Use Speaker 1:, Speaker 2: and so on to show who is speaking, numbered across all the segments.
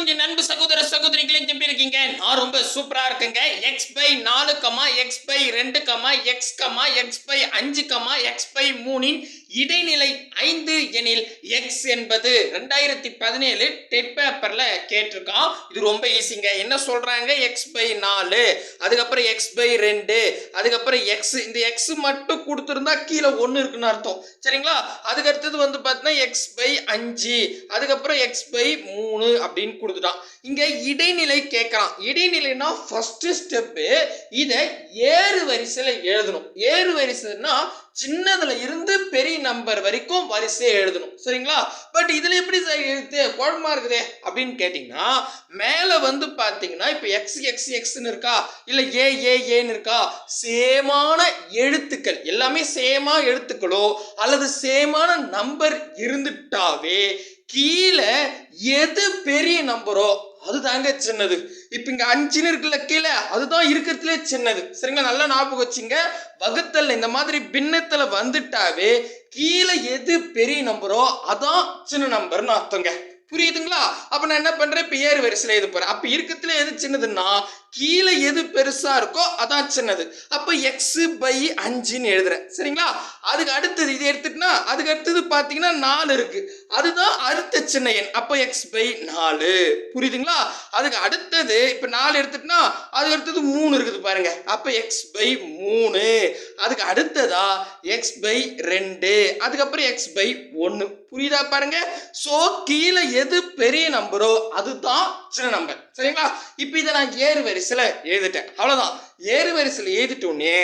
Speaker 1: வணக்கம் நண்பு சகோதர சகோதரிகளே எப்படி இருக்கீங்க. நான் ரொம்ப சூப்பரா இருக்குங்க. எக்ஸ் பை நாலு கமா எக்ஸ் பை ரெண்டு comma x comma x by அஞ்சு கமா எக்ஸ் பை மூணின் இடைநிலை ஐந்து எனில் எக்ஸ் என்பது ரெண்டாயிரத்தி பதினேழு டெட் பேப்பர்ல கேட்டிருக்கான் இது ரொம்ப ஈஸிங்க என்ன சொல்றாங்க? எக்ஸ் பை நாலு. அதுக்கப்புறம் எக்ஸ் பை ரெண்டு. அதுக்கப்புறம் எக்ஸ் இந்த எக்ஸ் மட்டும் கொடுத்துருந்தா கீழே ஒன்று இருக்குன்னு அர்த்தம். சரிங்களா? அதுக்கு அடுத்தது வந்து பார்த்தீங்கன்னா எக்ஸ் பை அஞ்சு. அதுக்கப்புறம் எக்ஸ் பை மூணு அப்படின்னு கொடுத்துட்டான் இங்க இடைநிலை கேட்கறான் இடைநிலைனா ஃபர்ஸ்ட் ஸ்டெப்பு இதை ஏறு வரிசையில் எழுதணும். ஏறு வரிசைன்னா சின்னதுல இருந்து பெரிய நம்பர் வரைக்கும் வரிசையை எழுதணும். சரிங்களா? பட் இதுல எப்படி சார் எழுத்து? குழம்பா இருக்குதே? அப்படின்னு கேட்டிங்கன்னா மேலே வந்து பார்த்தீங்கன்னா இப்போ எக்ஸ் எக்ஸ் எக்ஸ்னு இருக்கா? இல்லை ஏ ஏ ஏன்னு இருக்கா? சேமான எழுத்துக்கள். எல்லாமே சேமா எழுத்துக்களோ அல்லது சேமான நம்பர் இருந்துட்டாவே கீழே எது பெரிய நம்பரோ அதுதாங்க சின்னது. இப்போ இங்கே அஞ்சுன்னு இருக்குல்ல கீழே அதுதான் இருக்கிறதுலே சின்னது. சரிங்களா? நல்லா ஞாபகம் வச்சுங்க. வகுத்தல் இந்த மாதிரி பின்னத்தில் வந்துட்டாவே கீழே எது பெரிய நம்பரோ அதான் சின்ன நம்பர்னு அர்த்தங்க. புரியுதுங்களா? அப்போ நான் என்ன பண்ணுறேன் இப்போ ஏறு வரிசையில் எழுத போகிறேன் அப்போ இருக்கிறதுல எது சின்னதுன்னா கீழே எது பெருசாக இருக்கோ அதான் சின்னது. அப்போ எக்ஸ் பை அஞ்சுன்னு எழுதுறேன். சரிங்களா? அதுக்கு அடுத்தது இது எடுத்துட்டுனா அதுக்கு அடுத்தது பார்த்தீங்கன்னா நாலு இருக்குது அதுதான் அடுத்த சின்ன எண். அப்போ எக்ஸ் பை நாலு. புரியுதுங்களா? அதுக்கு அடுத்தது இப்போ நாலு எடுத்துட்டுனா அதுக்கு அடுத்தது மூணு இருக்குது பாருங்க. அப்போ எக்ஸ் பை மூணு. அதுக்கு அடுத்ததா எக்ஸ் பை ரெண்டு. அதுக்கப்புறம் எக்ஸ் பை ஒன்று புரியுதா பாருங்க? ஸோ கீழே எது பெரிய நம்பரோ அதுதான் சின்ன நம்பர் சரிங்களா? இப்போ இதை நான் ஏறு வரிசையில் எழுதிட்டேன். அவ்வளோதான் ஏறு வரிசையில் எழுதிட்டோடனே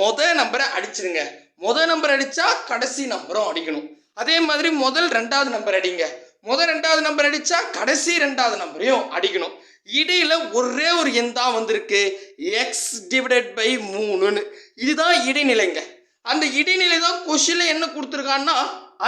Speaker 1: மொதல் நம்பரை அடிச்சிருங்க. மொதல் நம்பர் அடித்தா கடைசி நம்பரும் அடிக்கணும். அதே மாதிரி முதல் ரெண்டாவது நம்பர் அடிங்க. முதல் ரெண்டாவது நம்பர் அடிச்சா கடைசி ரெண்டாவது நம்பரையும் அடிக்கணும். இடையில ஒரே ஒரு எண் தான் வந்திருக்கு. எக்ஸ் டிவைடட் பை மூணுன்னு. இதுதான் இடைநிலைங்க. அந்த இடைநிலை தான் கொஷின்ல என்ன கொடுத்துருக்கான்னா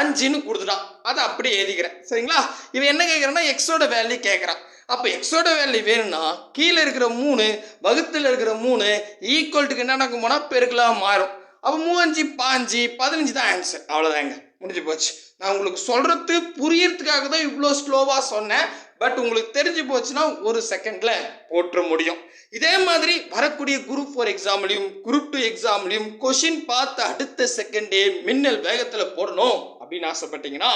Speaker 1: அஞ்சுன்னு கொடுத்துட்டான். அதை அப்படியே எழுதிக்கிறேன். சரிங்களா? இவன் என்ன கேட்குறான்னா எக்ஸோட வேல்யூ கேட்குறான் அப்போ எக்ஸோட வேல்யூ வேணும்னா கீழே இருக்கிற மூணு வகுத்தில் இருக்கிற மூணு ஈக்குவல்ட்டுக்கு என்ன நடக்கும் போனால் பெருக்கலாம் மாறும். அப்போ மூவஞ்சு பாஞ்சு பதினஞ்சு தான் ஆன்சர் அவ்வளோதாங்க முடிஞ்சு போச்சு. நான் உங்களுக்கு சொல்கிறது புரியறதுக்காக தான் இவ்வளோ ஸ்லோவாக சொன்னேன். பட் உங்களுக்கு தெரிஞ்சு போச்சுன்னா ஒரு செகண்டில் போட்டுற முடியும். இதே மாதிரி வரக்கூடிய குரூப் ஃபோர் எக்ஸாம்லையும் குரூப் டூ எக்ஸாம்லையும் கொஷின் பார்த்து அடுத்த செகண்டே மின்னல் வேகத்தில் போடணும். அப்படின்னு ஆசைப்பட்டீங்கன்னா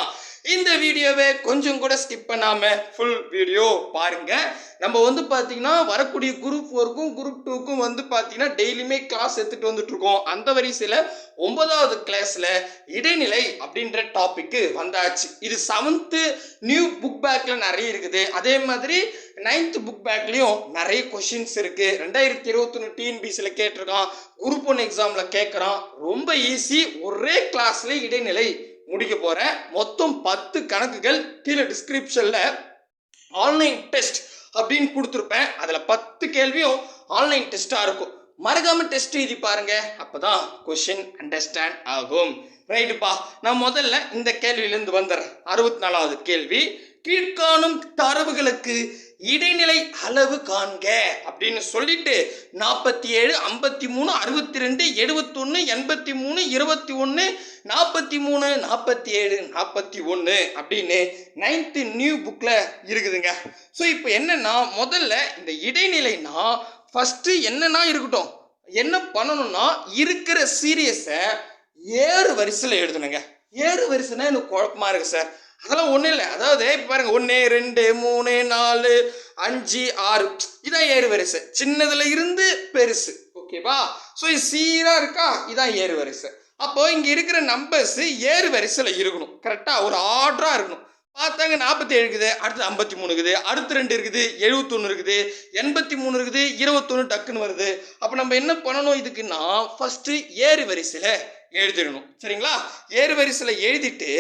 Speaker 1: இந்த வீடியோவை கொஞ்சம் கூட ஸ்கிப் பண்ணாம ஃபுல் வீடியோ பாருங்க. நம்ம வந்து பார்த்தீங்கன்னா வரக்கூடிய குரூப் ஃபோருக்கும் குரூப் டூக்கும் வந்து பார்த்தீங்கன்னா டெய்லியுமே கிளாஸ் எடுத்துட்டு வந்துட்டு இருக்கோம் அந்த வரிசையில் ஒன்பதாவது கிளாஸ்ல இடைநிலை அப்படின்ற டாபிக்கு வந்தாச்சு. இது செவன்த்து நியூ புக் பேக்ல நிறைய இருக்குது. அதே மாதிரி நைன்த் புக் பேக்லேயும் நிறைய கொஷின்ஸ் இருக்கு. ரெண்டாயிரத்தி இருபத்தொன்று டிஎன்பிசியில் கேட்டிருக்கான். குரூப் ஒன் எக்ஸாமில் கேட்குறான் ரொம்ப ஈஸி ஒரே கிளாஸ்ல இடைநிலை. முடிக்க போகிறேன் மொத்தம் பத்து கணக்குகள் கீழே டிஸ்கிரிப்ஷனில் ஆன்லைன் டெஸ்ட் அப்படின்னு கொடுத்துருப்பேன். அதில் பத்து கேள்வியும் ஆன்லைன் டெஸ்ட்டாக இருக்கும். மறக்காமல் டெஸ்ட் எழுதி பாருங்க. அப்பதான் கொஷின் அண்டர்ஸ்டாண்ட் ஆகும். ரைட்டுப்பா நான் முதல்ல இந்த கேள்வியிலேருந்து வந்துடுறேன். அறுபத்தி நாலாவது கேள்வி. கீழ்காணும் தரவுகளுக்கு இடைநிலை அளவு காண்க அப்படின்னு சொல்லிட்டு நாற்பத்தி ஏழு ஐம்பத்தி மூணு அறுபத்தி ரெண்டு எழுபத்தொன்று எண்பத்தி மூணு இருபத்தி ஒன்று நாற்பத்தி மூணு நாற்பத்தி ஏழு நாற்பத்தி ஒன்று அப்படின்னு நைன்த்து நியூ புக்கில் இருக்குதுங்க. ஸோ இப்போ என்னென்னா முதல்ல இந்த இடைநிலைனா ஃபஸ்ட்டு என்னன்னா இருக்கட்டும். என்ன பண்ணணும்னா இருக்கிற சீரியஸை ஏறு வரிசையில் எழுதணுங்க. ஏறு வரிசைனா எனக்கு குழப்பமா இருக்குது சார். அதெல்லாம் ஒன்றும் இல்லை. அதாவது இப்போ பாருங்க ஒன்று ரெண்டு மூணு நாலு அஞ்சு ஆறு. இதான் ஏறு வரிசை. சின்னதுல இருந்து பெருசு. ஓகேவா ஸோ இது சீராக இருக்கா? இதான் ஏறு வரிசை. அப்போ இங்கே இருக்கிற நம்பர்ஸ் ஏறு வரிசையில் இருக்கணும். கரெக்டாக ஒரு ஆர்டராக இருக்கணும். பார்த்தாங்க நாற்பத்தி ஏழு இருக்குது அடுத்து ஐம்பத்தி மூணு இருக்குது அடுத்து ரெண்டு இருக்குது எழுபத்தொன்று இருக்குது எண்பத்தி மூணு இருக்குது இருபத்தொன்று டக்குன்னு வருது. அப்போ நம்ம என்ன பண்ணணும் இதுக்குன்னா ஃபஸ்ட்டு ஏறு வரிசையில் எழுதிடணும். சரிங்களா? ஏறு வரிசையில் எழுதிட்டு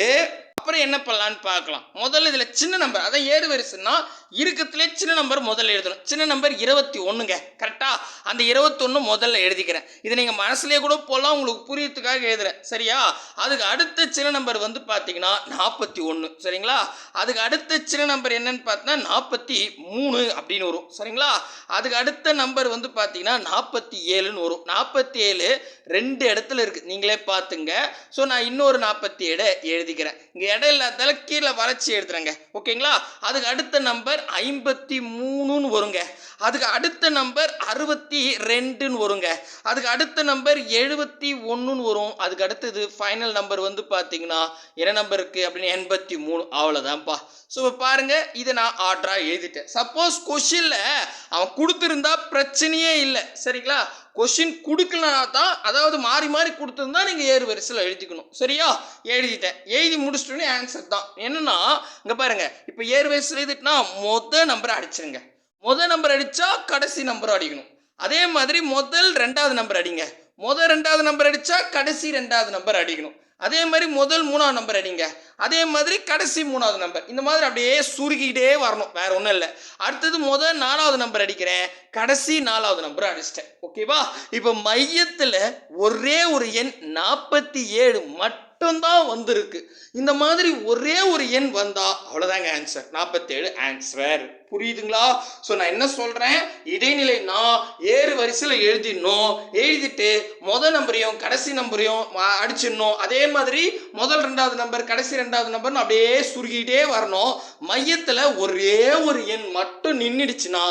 Speaker 1: அப்புறம் என்ன பண்ணலான்னு பார்க்கலாம். முதல்ல இதில் சின்ன நம்பர் அதான் ஏறு வரிசைன்னா இருக்கத்துலேயே சின்ன நம்பர் முதல்ல எழுதணும். சின்ன நம்பர் இருபத்தி ஒன்றுங்க கரெக்டாக அந்த இருபத்தொன்று முதல்ல எழுதிக்கிறேன். இதை நீங்கள் மனசுலேயே கூட போகலாம் உங்களுக்கு புரியறதுக்காக எழுதுகிறேன் சரியா? அதுக்கு அடுத்த சின்ன நம்பர் வந்து பார்த்தீங்கன்னா நாற்பத்தி ஒன்று சரிங்களா? அதுக்கு அடுத்த சின்ன நம்பர் என்னன்னு பார்த்தீங்கன்னா நாற்பத்தி மூணு அப்படின்னு வரும். சரிங்களா? அதுக்கு அடுத்த நம்பர் வந்து பார்த்தீங்கன்னா நாற்பத்தி ஏழுன்னு வரும். நாற்பத்தி ஏழு ரெண்டு இடத்துல இருக்குது நீங்களே பார்த்துங்க ஸோ நான் இன்னொரு நாற்பத்தி ஏழு எழுதிக்கிறேன். இங்கே இடம் இல்லாதால கீழே வளைச்சி எழுதுறேங்க. ஓகேங்களா அதுக்கு அடுத்த நம்பர் நம்பர் ஐம்பத்தி மூணுன்னு வருங்க. அதுக்கு அடுத்த நம்பர் அறுபத்தி ரெண்டுன்னு வருங்க. அதுக்கு அடுத்த நம்பர் எழுபத்தி ஒன்றுன்னு வரும். அதுக்கு அடுத்தது ஃபைனல் நம்பர் வந்து பார்த்தீங்கன்னா என்ன நம்பர் இருக்குது அப்படின்னு எண்பத்தி மூணு. அவ்வளோதான்ப்பா ஸோ இப்போ பாருங்கள் இதை நான் ஆர்டராக எழுதிட்டேன். சப்போஸ் கொஷினில் அவன் கொடுத்துருந்தா பிரச்சனையே இல்லை. சரிங்களா? கொஷின் கொடுக்கலனா தான் அதாவது மாறி மாறி கொடுத்துருந்தா நீங்கள் ஏறு வரிசையில் எழுதிக்கணும். சரியா? எழுதிட்டேன். எழுதி முடிச்சிட்டோன்னே ஆன்சர் தான். என்னென்னா இங்கே பாருங்க. இப்போ ஏறு வரிசையில் எழுதிட்டுனா மொத்த நம்பரை அடிச்சிருங்க. முதல் நம்பர் அடித்தா கடைசி நம்பர் அடிக்கணும். அதே மாதிரி முதல் ரெண்டாவது நம்பர் அடிங்க. முதல் ரெண்டாவது நம்பர் அடித்தா கடைசி ரெண்டாவது நம்பர் அடிக்கணும். அதே மாதிரி முதல் மூணாவது நம்பர் அடிங்க. அதே மாதிரி கடைசி மூணாவது நம்பர் இந்த மாதிரி அப்படியே சுருக்கிக்கிட்டே வரணும். வேற ஒன்றும் இல்லை. அடுத்தது முதல் நாலாவது நம்பர் அடிக்கிறேன். கடைசி நாலாவது நம்பர் அடிச்சிட்டேன். ஓகேவா இப்போ மையத்தில் ஒரே ஒரு எண் நாற்பத்தி ஏழு மட்டும்தான் வந்திருக்கு. இந்த மாதிரி ஒரே ஒரு எண் வந்தா அவ்வளோதாங்க ஆன்சர் நாற்பத்தேழு ஆன்சர் புரியுதுங்களா? ஸோ நான் என்ன சொல்கிறேன் இடைநிலைனா ஏறு வரிசையில் எழுதிடணும். எழுதிட்டு முதல் நம்பரையும் கடைசி நம்பரையும் அடிச்சிடணும். அதே மாதிரி முதல் ரெண்டாவது நம்பர் கடைசி ரெண்டாவது நம்பர்னு அப்படியே சுருகிட்டே வரணும். மையத்தில் ஒரே ஒரு எண் மட்டும் நின்றுடுச்சுன்னா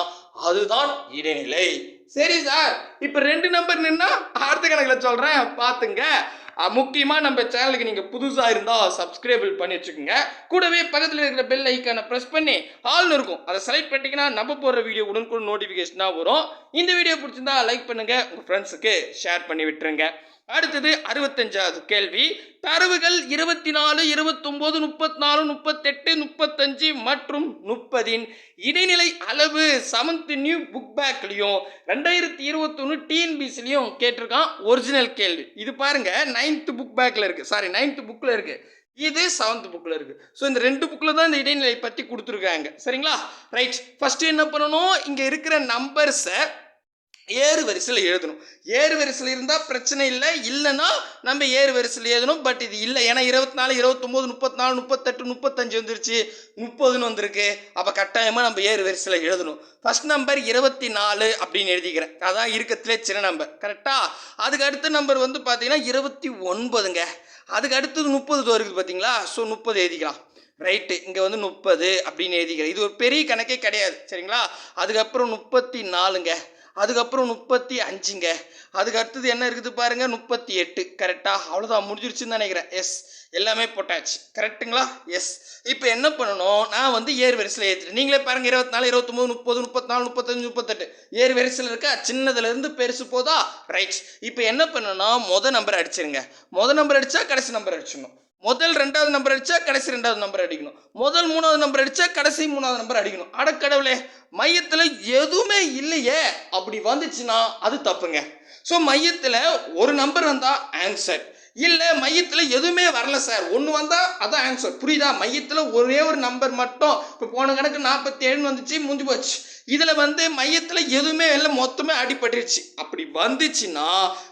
Speaker 1: அதுதான் இடைநிலை. சரி சார் இப்போ ரெண்டு நம்பர் நின்னா அடுத்த கணக்கில் சொல்கிறேன் பார்த்துங்க முக்கியமாக நம்ம சேனலுக்கு நீங்கள் புதுசாக இருந்தால் சப்ஸ்கிரைபிள் பண்ணி வச்சுக்கோங்க. கூடவே பக்கத்தில் இருக்கிற பெல் ஐக்கானை ப்ரெஸ் பண்ணி ஆள்னு இருக்கும். அதை செலக்ட் பண்ணிட்டீங்கன்னா நம்ம போடுற வீடியோ உடனுக்குடன் நோட்டிஃபிகேஷனாக வரும். இந்த வீடியோ பிடிச்சிருந்தா லைக் பண்ணுங்கள் உங்கள் ஃப்ரெண்ட்ஸுக்கு ஷேர் பண்ணி விட்டுருங்க. அடுத்தது அறுபத்தஞ்சாவது கேள்வி. தரவுகள் இருபத்தி நாலு இருபத்தொம்போது முப்பத்தி நாலு முப்பத்தெட்டு முப்பத்தஞ்சு மற்றும் முப்பதின் இடைநிலை அளவு செவன்த் நியூ புக் பேக்லையும் ரெண்டாயிரத்தி இருபத்தொன்று டிஎன்பிசிலையும் கேட்டிருக்கான் ஒரிஜினல் கேள்வி. இது பாருங்க நைன்த் புக் பேக்கில் இருக்குது சாரி நைன்த் புக்கில் இருக்குது இது செவன்த் புக்கில் இருக்குது ஸோ இந்த ரெண்டு புக்கில் தான் இந்த இடைநிலை பற்றி கொடுத்துருக்காங்க. சரிங்களா? ரைட் ஃபஸ்ட்டு என்ன பண்ணணும்? இங்கே இருக்கிற நம்பர்ஸை ஏறு வரிசையில் எழுதணும். ஏறு வரிசையில் இருந்தால் பிரச்சனை இல்லை. இல்லைன்னா நம்ம ஏறு வரிசையில் எழுதணும். பட் இது இல்லை. ஏன்னா இருபத்தி நாலு இருபத்தொம்போது முப்பத்தி நாலு முப்பத்தெட்டு முப்பத்தஞ்சு வந்துருச்சு. முப்பதுன்னு வந்திருக்கு. அப்போ கட்டாயமாக நம்ம ஏறு வரிசையில் எழுதணும். ஃபர்ஸ்ட் நம்பர் இருபத்தி நாலு அப்படின்னு எழுதிக்கிறேன். அதான் இருக்கத்திலே சின்ன நம்பர் கரெக்டாக அதுக்கு அடுத்த நம்பர் வந்து பார்த்தீங்கன்னா இருபத்தி ஒன்பதுங்க. அதுக்கு அடுத்தது முப்பது இருக்குது பார்த்தீங்களா ஸோ முப்பது எழுதிக்கலாம். ரைட்டு இங்கே வந்து முப்பது அப்படின்னு எழுதிக்கிறேன். இது ஒரு பெரிய கணக்கே கிடையாது. சரிங்களா? அதுக்கப்புறம் முப்பத்தி நாலுங்க அதுக்கப்புறம் முப்பத்தி அஞ்சுங்க. அதுக்கு அடுத்தது என்ன இருக்குது பாருங்க முப்பத்தி எட்டு. கரெக்டாக அவ்வளோதான் முடிஞ்சிருச்சுன்னு நினைக்கிறேன். எஸ் எல்லாமே போட்டாச்சு. கரெக்ட்டுங்களா எஸ் இப்போ என்ன பண்ணணும்? நான் வந்து ஏறு வரிசையில் ஏற்றிட்டேன் நீங்களே பாருங்கள் இருபத்தி நாலு இருபத்தொம்போது முப்பது முப்பத்தி நாலு முப்பத்தஞ்சு முப்பத்தெட்டு. ஏறு வரிசையில் இருக்கா? சின்னதுலேருந்து பெருசு போதா? ரைட் இப்போ என்ன பண்ணணும் மொதல் நம்பர் அடிச்சிருங்க. மொதல் நம்பர் அடித்தா கடைசி நம்பர் அடிச்சிடணும். முதல் ரெண்டாவது நம்பர் அடிச்சா கடைசி ரெண்டாவது நம்பர் அடிக்கணும். முதல் மூணாவது நம்பர் அடிச்சா கடைசி மூணாவது நம்பர் அடிக்கணும். அடக்கடவுளே மையத்தில் எதுவுமே இல்லையே. அப்படி வந்துச்சுன்னா அது தப்புங்க. ஸோ மையத்தில் ஒரு நம்பர் வந்தால் ஆன்சர் இல்லை மையத்தில் எதுவுமே வரல சார் ஒன்று வந்தால் அதான் ஆன்சர் புரியுதா? மையத்தில் ஒரே ஒரு நம்பர் மட்டும். இப்போ போன கணக்கு நாற்பத்தி ஏழுன்னு வந்துச்சு முடிஞ்சு போச்சு. இதில் வந்து மையத்தில் எதுவுமே இல்லை மொத்தமே அடிபட்டுருச்சு. அப்படி வந்துச்சுன்னா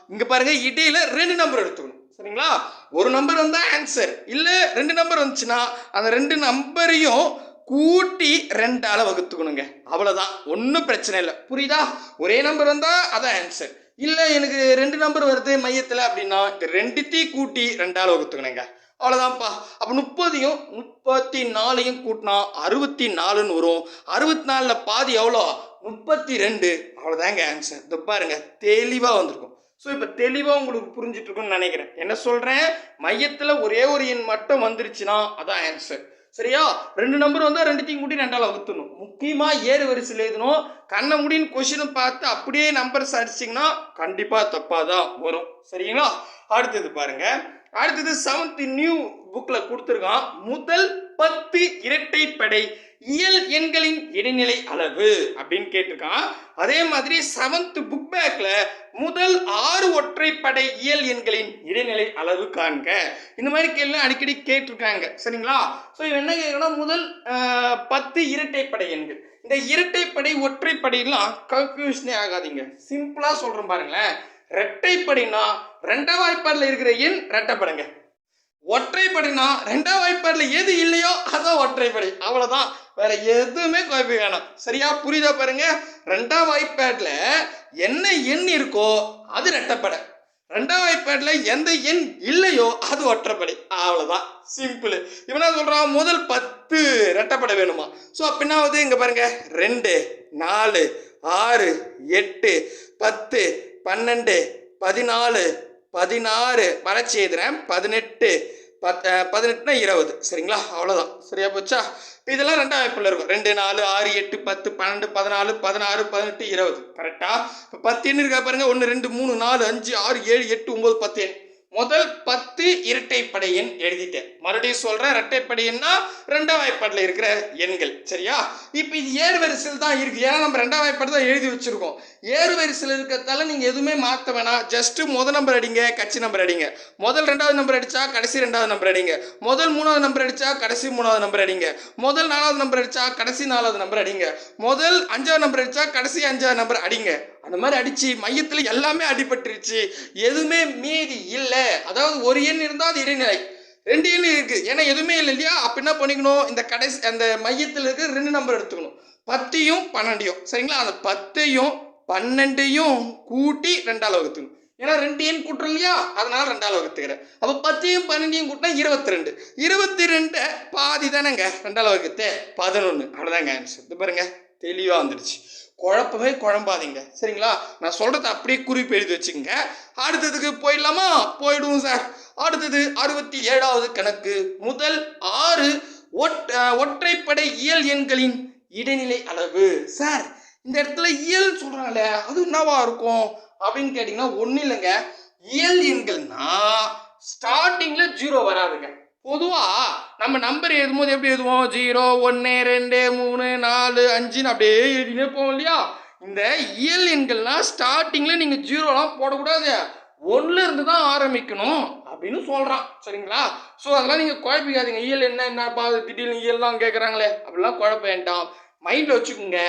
Speaker 1: இங்கே பாருங்க இடையில ரெண்டு நம்பர் எடுத்துக்கணும். சரிங்களா? ஒரு நம்பர் வந்தால் ஆன்சர் இல்லை ரெண்டு நம்பர் வந்துச்சுன்னா அந்த ரெண்டு நம்பரையும் கூட்டி ரெண்டால் வகுத்துக்கணுங்க. அவ்வளோதான் ஒன்றும் பிரச்சனை இல்லை. புரியுதா? ஒரே நம்பர் வந்தால் அதான் ஆன்சர் இல்லை எனக்கு ரெண்டு நம்பர் வருது மையத்தில் அப்படின்னா இந்த ரெண்டுத்தையும் கூட்டி ரெண்டால் வகுத்துக்கணுங்க. அவ்வளோதான்ப்பா அப்போ முப்பதையும் முப்பத்தி நாலையும் கூட்டினா அறுபத்தி நாலுன்னு வரும். அறுபத்தி நாலில் பாதி எவ்வளோ? முப்பத்தி ரெண்டு அவ்வளோதாங்க ஆன்சர் இந்த பாருங்க தெளிவாக வந்திருக்கும். ஸோ இப்போ தெளிவாக உங்களுக்கு புரிஞ்சிட்ருக்குன்னு நினைக்கிறேன். என்ன சொல்கிறேன் மையத்தில் ஒரே ஒரு எண் மட்டும் வந்துருச்சுன்னா அதான் ஆன்சர் சரியா? ரெண்டு நம்பர் வந்தால் ரெண்டுத்தையும் கூட்டி ரெண்டால் வகுத்தணும் முக்கியமாக ஏறு வரிசையில் எழுதணும். கண்ணை முடின்னு கொஷினும் பார்த்து அப்படியே நம்பர்ஸ் அடிச்சிங்கன்னா கண்டிப்பாக தப்பாக தான் வரும். சரிங்களா? அடுத்தது பாருங்க. அடுத்தது செவன்த் நியூ புக்கில் கொடுத்துருக்கான். முதல் பத்து இரட்டை படை. இயல் எண்களின் இடைநிலை அளவு அப்படின்னு கேட்டிருக்கான். அதே மாதிரி செவன்த் புக் பேக்ல முதல் ஆறு ஒற்றைப்படை இயல் எண்களின் இடைநிலை அளவு காண்க. இந்த மாதிரி கேள்வி அடிக்கடி கேட்டிருக்காங்க. சரிங்களா? ஸோ இவன் என்ன கேட்கணும் முதல் பத்து இரட்டைப்படை எண்கள். இந்த இரட்டைப்படை ஒற்றைப்படையெல்லாம் கன்ஃபியூஷனே ஆகாதீங்க. சிம்பிளாக சொல்கிறேன் பாருங்களேன். ரெட்டைப்படைனா ரெண்டாம் இருக்கிற எண் ரெட்டைப்படைங்க ஒற்றைப்படினா ரெண்டாம் வாய்ப்பாடில் எது இல்லையோ அதான் ஒற்றைப்படை. அவ்வளோதான் வேற எதுவுமே குழப்பி வேணாம். சரியா? புரியுதா பாருங்க? ரெண்டாம் வாய்ப்பேட்டில் என்ன எண் இருக்கோ அது ரெட்டைப்படை.
Speaker 2: ரெண்டாம் வாய்ப்பாட்டில் எந்த எண் இல்லையோ அது ஒற்றைப்படை. அவ்வளோதான் சிம்பிள். இவனா என்ன சொல்கிறான் முதல் பத்து ரெட்டைப்படை வேணுமா? ஸோ அப்படின்னாவது இங்கே பாருங்க. ரெண்டு நாலு ஆறு எட்டு பத்து பன்னெண்டு பதினாலு பதினாறு வரைச்சி எழுதுறேன் பதினெட்டு பத் பதினெட்டுனா இருபது. சரிங்களா? அவ்வளோதான் சரியா போச்சா? இதெல்லாம் ரெண்டாம் அமைப்பில் இருக்கும். ரெண்டு நாலு ஆறு எட்டு பத்து பன்னெண்டு பதினாலு பதினாறு பதினெட்டு இருபது. கரெக்டாக இப்போ பத்து எண்ணு இருக்கா பாருங்கள் ஒன்று ரெண்டு மூணு நாலு அஞ்சு ஆறு ஏழு எட்டு ஒம்பது பத்து எண் முதல் பத்து இரட்டைப்படை எண் எழுதிட்டேன். மறுபடியும் சொல்கிறேன் இரட்டைப்படை எண்ணா ரெண்டாம் வாய்ப்பாட்டில் இருக்கிற எண்கள் சரியா? இப்போ இது ஏறு வரிசையில் தான் இருக்குது ஏன்னா நம்ம ரெண்டாம் வாய்ப்பாடு தான் எழுதி வச்சுருக்கோம். ஏறு வரிசையில் இருக்கிறதால நீங்கள் எதுவுமே மாற்ற வேணாம். ஜஸ்ட்டு முதல் நம்பர் அடிங்க கட்சி நம்பர் அடிங்க. முதல் ரெண்டாவது நம்பர் அடித்தா கடைசி ரெண்டாவது நம்பர் அடிங்க. முதல் மூணாவது நம்பர் அடித்தா கடைசி மூணாவது நம்பர் அடிங்க. முதல் நாலாவது நம்பர் அடித்தா கடைசி நாலாவது நம்பர் அடிங்க. முதல் அஞ்சாவது நம்பர் அடித்தா கடைசி அஞ்சாவது நம்பர் அடிங்க. அந்த மாதிரி அடிச்சு மையத்தில் எல்லாமே அடிபட்டுருச்சு. எதுவுமே மீதி இல்லை. அதாவது ஒரு எண் இருந்தால் அது இடைநிலை. ரெண்டு எண் இருக்குது ஏன்னா எதுவுமே இல்லை இல்லையா? அப்போ என்ன பண்ணிக்கணும்? இந்த கடைசி அந்த மையத்தில் இருக்கிற ரெண்டு நம்பர் எடுத்துக்கணும். பத்தையும் பன்னெண்டையும். சரிங்களா? அந்த பத்தையும் பன்னெண்டையும் கூட்டி ரெண்டால் வகுத்துக்கணும். ஏன்னா ரெண்டு எண் கூட்டுறோம் இல்லையா? அதனால ரெண்டால் வகுத்துக்கிறேன். அப்போ பத்தையும் பன்னெண்டையும் கூட்டினா இருபத்தி ரெண்டு இருபத்தி ரெண்டு பாதி தானேங்க. ரெண்டால் வகுத்து பதினொன்று அவ்வளோதாங்க ஆன்சர் இது பாருங்க. தெளிவாக வந்துடுச்சு. குழப்பமே குழம்பாதீங்க. சரிங்களா? நான் சொல்கிறத அப்படியே குறிப்பு எழுதி வச்சுக்கோங்க. அடுத்ததுக்கு போயிடலாமா? போயிடுவோம் சார். அடுத்தது அறுபத்தி ஏழாவது கணக்கு. முதல் ஆறு ஒட் ஒற்றைப்படை இயல் எண்களின் இடைநிலை அளவு. சார் இந்த இடத்துல இயல் சொல்கிறாங்களே அது என்னவா இருக்கும்? அப்படின்னு கேட்டிங்கன்னா ஒன்றும் இல்லைங்க. இயல் எண்கள்னா ஸ்டார்டிங்கில் ஜீரோ வராதுங்க. பொதுவாக நம்ம நம்பர் எழுதும்போது எப்படி எழுதுவோம்? ஜீரோ ஒன்று ரெண்டு மூணு நாலு அஞ்சுன்னு அப்படியே எழுதினே போவோம் இல்லையா? இந்த இயல் எண்கள்லாம் ஸ்டார்டிங்கில் நீங்கள் ஜீரோலாம் போடக்கூடாது. ஒன்றுல இருந்து தான் ஆரம்பிக்கணும் அப்படின்னு சொல்கிறான் சரிங்களா? ஸோ அதெல்லாம் நீங்கள் குழப்பிக்காதீங்க. இயல் என்ன என்னப்பா அது திடீர்னு இயல்லாம் கேட்குறாங்களே அப்படிலாம் குழப்ப வேண்டாம். மைண்டில் வச்சுக்கோங்க.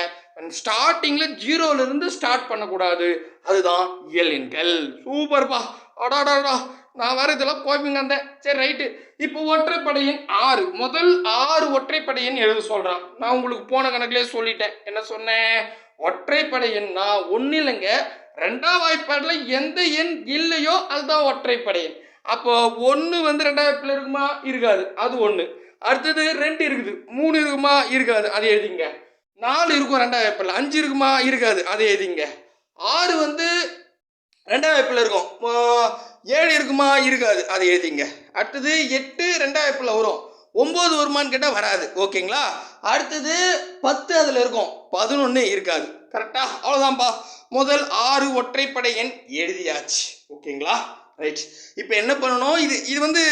Speaker 2: ஸ்டார்டிங்கில் ஜீரோலேருந்து ஸ்டார்ட் பண்ணக்கூடாது. அதுதான் இயல் எண்கள். சூப்பர்ப்பா அடாடாடா. நான் வர இதெல்லாம் குழப்பிங்க அந்த. சரி ரைட்டு இப்போ ஒற்றைப்படையின் ஆறு. முதல் ஆறு ஒற்றைப்படையின் எழுத சொல்கிறான் நான் உங்களுக்கு போன கணக்கிலே சொல்லிட்டேன். என்ன சொன்னேன்? ஒற்றைப்படையின் நான் ஒன்றும் இல்லைங்க ரெண்டாம் வாய்ப்பாடில் எந்த எண் இல்லையோ அதுதான் ஒற்றைப்படையின். அப்போ ஒன்று வந்து ரெண்டாம் வாய்ப்பில் இருக்குமா? இருக்காது. அது ஒன்று அடுத்தது ரெண்டு இருக்குது. மூணு இருக்குமா? இருக்காது. அது எழுதிங்க. நாலு இருக்கும் ரெண்டாம் வாய்ப்பில். அஞ்சு இருக்குமா? இருக்காது. அதை எழுதிங்க. ஆறு வந்து ரெண்டாம் வாய்ப்பில் இருக்கும். ஏழு இருக்குமா? இருக்காது. அதை எழுதிங்க. அடுத்தது எட்டு ரெண்டாம் வரும். ஒம்பது வருமான்னு கேட்டால் வராது. ஓகேங்களா? அடுத்தது பத்து அதில் இருக்கும். பதினொன்று இருக்காது. கரெக்டா? அவ்வளோதான்ப்பா முதல் ஆறு ஒற்றைப்படை எண் எழுதியாச்சு. ஓகேங்களா? ரைட். இப்போ என்ன பண்ணணும்? இது இது வந்து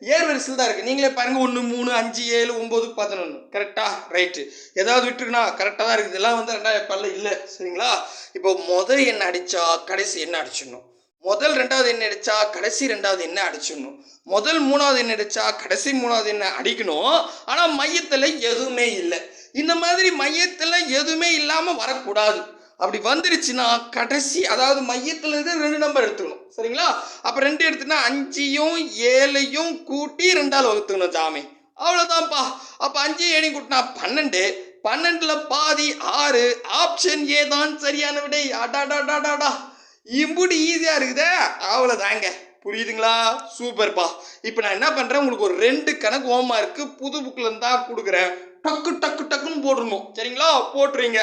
Speaker 2: ஏர் வரிசையில் தான் இருக்குது நீங்களே பாருங்க. ஒன்று மூணு அஞ்சு ஏழு ஒம்பது பதினொன்று கரெக்டாக ரைட்டு ஏதாவது விட்டுருக்குண்ணா கரெக்டாக தான் இருக்குது இதெல்லாம் வந்து ரெண்டாயிரம் பல்ல இல்லை. சரிங்களா? இப்போ முதல் எண்ணெய் அடித்தா கடைசி என்ன அடிச்சிடணும். முதல் ரெண்டாவது என்ன அடித்தா கடைசி ரெண்டாவது என்ன அடிச்சிடணும். முதல் மூணாவது என்ன அடித்தா கடைசி மூணாவது என்ன அடிக்கணும். ஆனால் மையத்தில் எதுவுமே இல்லை. இந்த மாதிரி மையத்தில் எதுவுமே இல்லாமல் வரக்கூடாது. அப்படி வந்துருச்சுன்னா கடைசி அதாவது மையத்தில் இருந்து ரெண்டு நம்பர் எடுத்துக்கணும். சரிங்களா? அப்போ ரெண்டு எடுத்துனா அஞ்சையும் ஏழையும் கூட்டி ரெண்டால் வகுத்துக்கணும் ஜாமி. அவ்வளோதான்ப்பா அப்போ அஞ்சு ஏணி கூட்டினா பன்னெண்டு. பன்னெண்டில் பாதி ஆறு. ஆப்ஷன் ஏ தான் சரியான விடை. அடாடாடாடாடா இம்புடி ஈஸியாக இருக்குதே. அவ்வளோதாங்க புரியுதுங்களா? சூப்பர்ப்பா. இப்போ நான் என்ன பண்ணுறேன் உங்களுக்கு ஒரு ரெண்டு கணக்கு ஓமா இருக்கு புது புக்கில் தான் கொடுக்குறேன். டக்கு டக்கு டக்குன்னு போட்டுருணும் சரிங்களா? போட்டுருவீங்க